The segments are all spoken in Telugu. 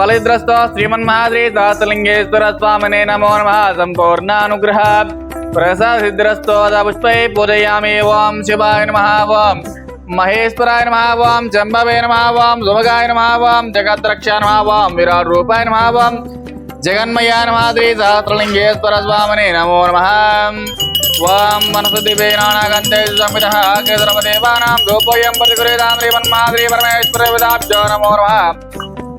ఉద్యోగరంగిన వ్యాపారంగిన అత్యంత అనుకూలత ఫలిద్రస్తో శ్రీమన్మహాద్రి సహస్రలింగేశ్వర స్వామినే నమో నమ సంపూర్ణానుగ్రహ ప్రసాదిద్రస్తోద పుష్పై పూజయామి ఓం శివాయ నమ ఓం మహేశ్వరాయ నమ ఓం జంబవే నమ ఓం సుమగాయ నమ ఓం జగద్రక్ష నమ ఓం విరాట్ రూపాయ నమ ఓం జగన్మయా నమాద్రి సహస్రలింగేశ్వర స్వామిని నమో నమ ఓం మనసుదివేనాగంధే సంహిత కేంద్రమదేవానాం గోపోయం ప్రతిగురేదాం శ్రీమన్మాద్రి పరమేశ్వర విదాభ్యో నమో నమ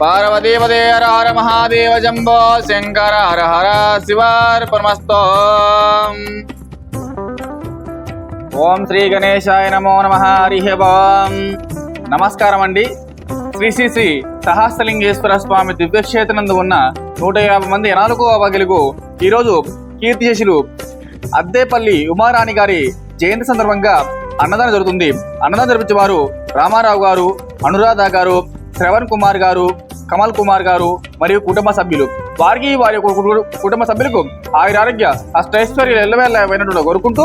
ఇది పార్వతీపదే హర హర మహాదేవ జంబో శంకర హర హర శివార్పణమస్తో ఓం శ్రీ గణేశాయ నమో నమ హరి నమస్కారం అండి శ్రీ శ్రీ శ్రీ సహస్రలింగేశ్వర స్వామి దివ్యక్షేత్రనందు ఉన్న నూట యాభై మంది నాలుగో అవగలుగు ఈరోజు కీర్తిశేషులు అద్దేపల్లి ఉమారాణి గారి జయంతి సందర్భంగా అన్నదానం జరుగుతుంది. అన్నదానం జరిపించే వారు రామారావు గారు అనురాధ గారు శ్రవణ్ కుమార్ గారు కమల్ కుమార్ గారు మరియు కుటుంబ సభ్యులు. వారికి వారి యొక్క కుటుంబ సభ్యులకు ఆయుర ఆరోగ్య అష్టైశ్వర్యాలు ఎల్లవేళ కోరుకుంటూ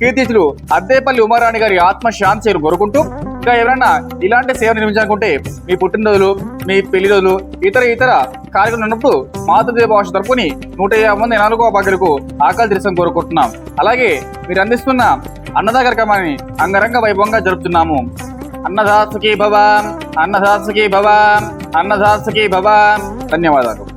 కీర్తితులు అద్దేపల్లి ఉమారాణి గారి ఆత్మ శాంతిని కోరుకుంటూ ఇంకా ఎవరైనా ఇలాంటి సేవ నిర్మించాలనుకుంటే మీ పుట్టినరోజులు మీ పెళ్ళి రోజులు ఇతర ఇతర కార్యక్రమాలు ఉన్నప్పుడు మాతృదేవ భాష తరపుని నూట యాభై మంది నాలుగో భాగ్యులకు ఆకలి తీర్చడం కోరుకుంటున్నాం. అలాగే మీరు అందిస్తున్న అన్నదా కార్యక్రమాన్ని అంగరంగ వైభవంగా జరుపుతున్నాము. అన్నదాసుకి భవ అన్నదాసుకి భవ అన్నదాసుకి భవ ధన్యవాదాలు